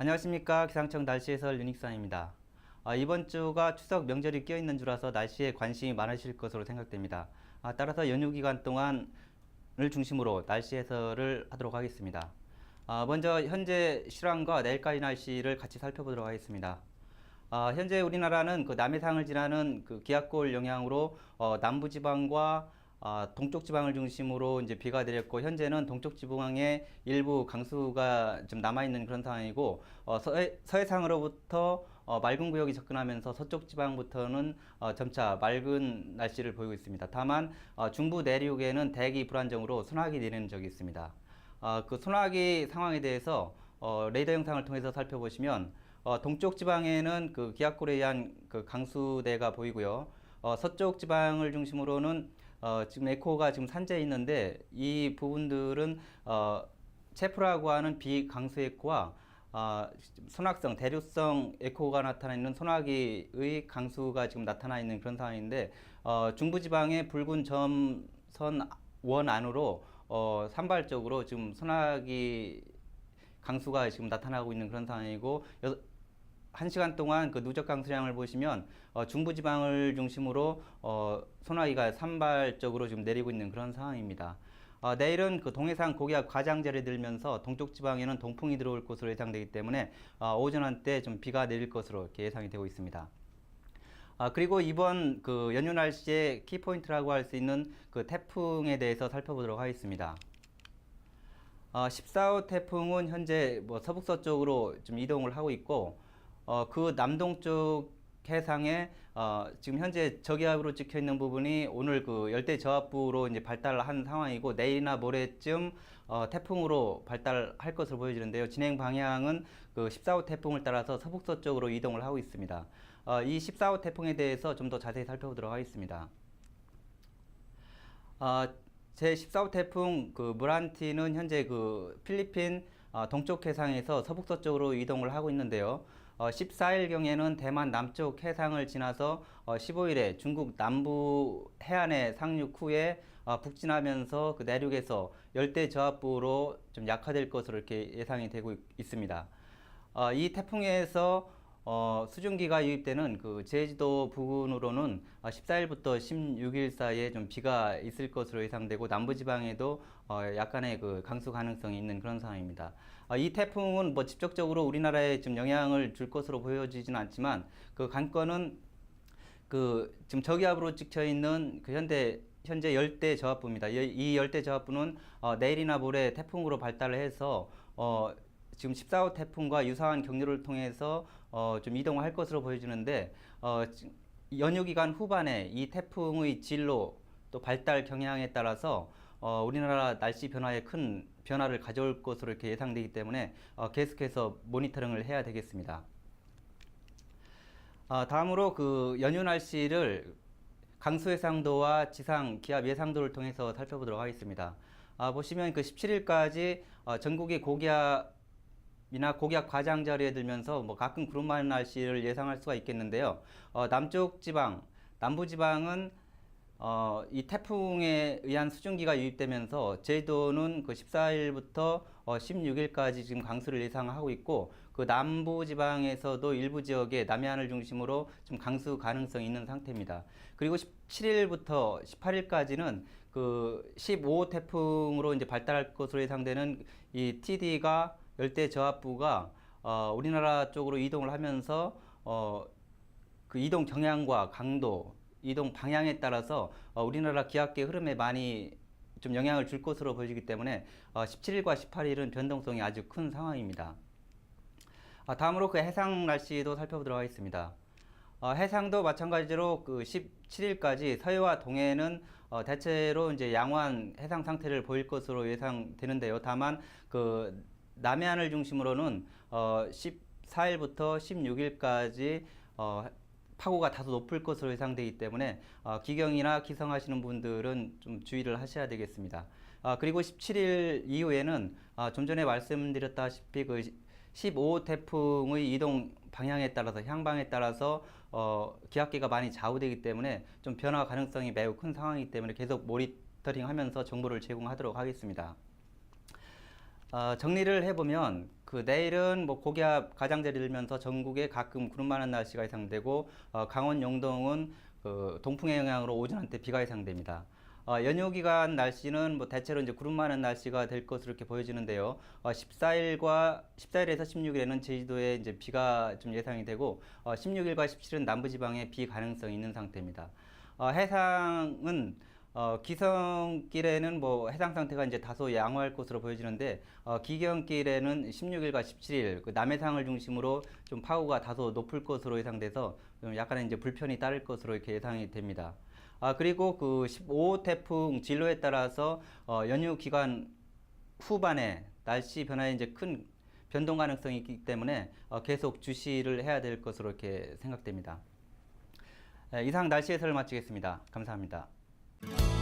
안녕하십니까 기상청 날씨 해설 유닉산입니다. 아, 이번 주가 추석 명절이 끼어 있는 주라서 날씨에 관심이 많으실 것으로 생각됩니다. 아, 따라서 연휴 기간 동안을 중심으로 날씨 해설을 하도록 하겠습니다. 아, 먼저 현재 실황과 내일까지 날씨를 같이 살펴보도록 하겠습니다. 아, 현재 우리나라는 그 남해상을 지나는 그 기압골 영향으로 어, 남부지방과 아, 동쪽 지방을 중심으로 이제 비가 내렸고 현재는 동쪽 지방에 일부 강수가 좀 남아 있는 그런 상황이고 어, 서해, 서해상으로부터 어, 맑은 구역이 접근하면서 서쪽 지방부터는 어, 점차 맑은 날씨를 보이고 있습니다. 다만 어, 중부 내륙에는 대기 불안정으로 소나기 내리는 적이 있습니다. 어, 그 소나기 상황에 대해서 어, 레이더 영상을 통해서 살펴보시면 어, 동쪽 지방에는 그 기압골에 의한 그 강수대가 보이고요. 어, 서쪽 지방을 중심으로는 어, 지금 에코가 지금 산재해 있는데 이 부분들은 어, 체프라고 하는 비강수 에코와 어, 소낙성, 대류성 에코가 나타나는 소나기의 강수가 지금 나타나 있는 그런 상황인데 어, 중부지방의 붉은 점선 원 안으로 어, 산발적으로 지금 소나기 강수가 지금 나타나고 있는 그런 상황이고 여, 한 시간 동안 그 누적 강수량을 보시면 어, 중부지방을 중심으로 어, 소나기가 산발적으로 지금 내리고 있는 그런 상황입니다. 어, 내일은 그 동해상 고기압 과장절이 들면서 동쪽 지방에는 동풍이 들어올 것으로 예상되기 때문에 어, 오전 한때 좀 비가 내릴 것으로 이렇게 예상이 되고 있습니다. 아, 그리고 이번 그 연휴 날씨의 키포인트라고 할 수 있는 그 태풍에 대해서 살펴보도록 하겠습니다. 어, 14호 태풍은 현재 뭐 서북서쪽으로 좀 이동을 하고 있고, 어, 그 남동쪽 해상에 어, 지금 현재 저기압으로 찍혀 있는 부분이 오늘 그 열대 저압부로 이제 발달한 상황이고 내일이나 모레쯤 어, 태풍으로 발달할 것으로 보여지는데요. 진행 방향은 그 14호 태풍을 따라서 서북서쪽으로 이동을 하고 있습니다. 어, 이 14호 태풍에 대해서 좀 더 자세히 살펴보도록 하겠습니다. 어, 제 14호 태풍 그 무란티는 현재 그 필리핀 어, 동쪽 해상에서 서북서쪽으로 이동을 하고 있는데요. 어, 14일경에는 대만 남쪽 해상을 지나서 어, 15일에 중국 남부 해안에 상륙 후에 어, 북진하면서 그 내륙에서 열대 저압부로 좀 약화될 것으로 이렇게 예상이 되고 있, 있습니다. 어, 이 태풍에서 어, 수증기가 유입되는 그 제주도 부근으로는 어, 14일부터 16일 사이에 좀 비가 있을 것으로 예상되고 남부지방에도 어, 약간의 그 강수 가능성이 있는 그런 상황입니다. 어, 이 태풍은 뭐 직접적으로 우리나라에 좀 영향을 줄 것으로 보여지진 않지만 그 관건은 그 지금 저기압으로 찍혀 있는 그 현대 현재 열대 저압부입니다. 이- 이 열대 저압부는 어, 내일이나 모레 태풍으로 발달을 해서 어, 지금 14호 태풍과 유사한 경로를 통해서 어, 좀 이동을 할 것으로 보여지는데 어, 지- 연휴 기간 후반에 이 태풍의 진로 또 발달 경향에 따라서 어, 우리나라 날씨 변화에 큰 변화를 가져올 것으로 이렇게 예상되기 때문에 어, 계속해서 모니터링을 해야 되겠습니다. 아, 다음으로 그 연휴 날씨를 강수 예상도와 지상 기압 예상도를 통해서 살펴보도록 하겠습니다. 아, 보시면 그 17일까지 어, 전국의 고기압 이나 고기압 과장 자리에 들면서 뭐 가끔 구름 많은 날씨를 예상할 수가 있겠는데요. 어, 남쪽 지방, 남부 지방은 어, 이 태풍에 의한 수증기가 유입되면서 제주도는 그 14일부터 어, 16일까지 지금 강수를 예상하고 있고 그 남부 지방에서도 일부 지역에 남해안을 중심으로 좀 강수 가능성이 있는 상태입니다. 그리고 17일부터 18일까지는 그 15호 태풍으로 이제 발달할 것으로 예상되는 이 TD가 열대 저압부가 어, 우리나라 쪽으로 이동을 하면서 어, 그 이동 경향과 강도, 이동 방향에 따라서 어, 우리나라 기압계 흐름에 많이 좀 영향을 줄 것으로 보여지기 때문에 어, 17일과 18일은 변동성이 아주 큰 상황입니다. 아, 다음으로 그 해상 날씨도 살펴보도록 하겠습니다. 어, 해상도 마찬가지로 그 17일까지 서해와 동해는 어, 대체로 이제 양호한 해상 상태를 보일 것으로 예상되는데요. 다만 그 남해안을 중심으로는 어, 14일부터 16일까지 어, 파고가 다소 높을 것으로 예상되기 때문에 어, 기경이나 기성하시는 분들은 좀 주의를 하셔야 되겠습니다. 아, 그리고 17일 이후에는 아, 좀 전에 말씀드렸다시피 그 15호 태풍의 이동 방향에 따라서 향방에 따라서 어, 기압계가 많이 좌우되기 때문에 좀 변화 가능성이 매우 큰 상황이기 때문에 계속 모니터링하면서 정보를 제공하도록 하겠습니다. 어, 정리를 해보면 그 내일은 뭐 고기압 가장자리 들면서 전국에 가끔 구름 많은 날씨가 예상되고 어, 강원 영동은 그 동풍의 영향으로 오전 한때 비가 예상됩니다. 어, 연휴 기간 날씨는 뭐 대체로 이제 구름 많은 날씨가 될 것으로 이렇게 보여지는데요. 어, 14일과 14일에서 16일에는 제주도에 이제 비가 좀 예상이 되고 어, 16일과 17일은 남부지방에 비 가능성이 있는 상태입니다. 어, 해상은 어, 기성길에는 뭐 해상 상태가 이제 다소 양호할 것으로 보여지는데 어, 기경길에는 16일과 17일 그 남해상을 중심으로 좀 파고가 다소 높을 것으로 예상돼서 좀 약간의 이제 불편이 따를 것으로 이렇게 예상이 됩니다. 아 그리고 그 15호 태풍 진로에 따라서 어, 연휴 기간 후반에 날씨 변화에 이제 큰 변동 가능성이 있기 때문에 어, 계속 주시를 해야 될 것으로 이렇게 생각됩니다. 네, 이상 날씨 해설을 마치겠습니다. 감사합니다. Bye.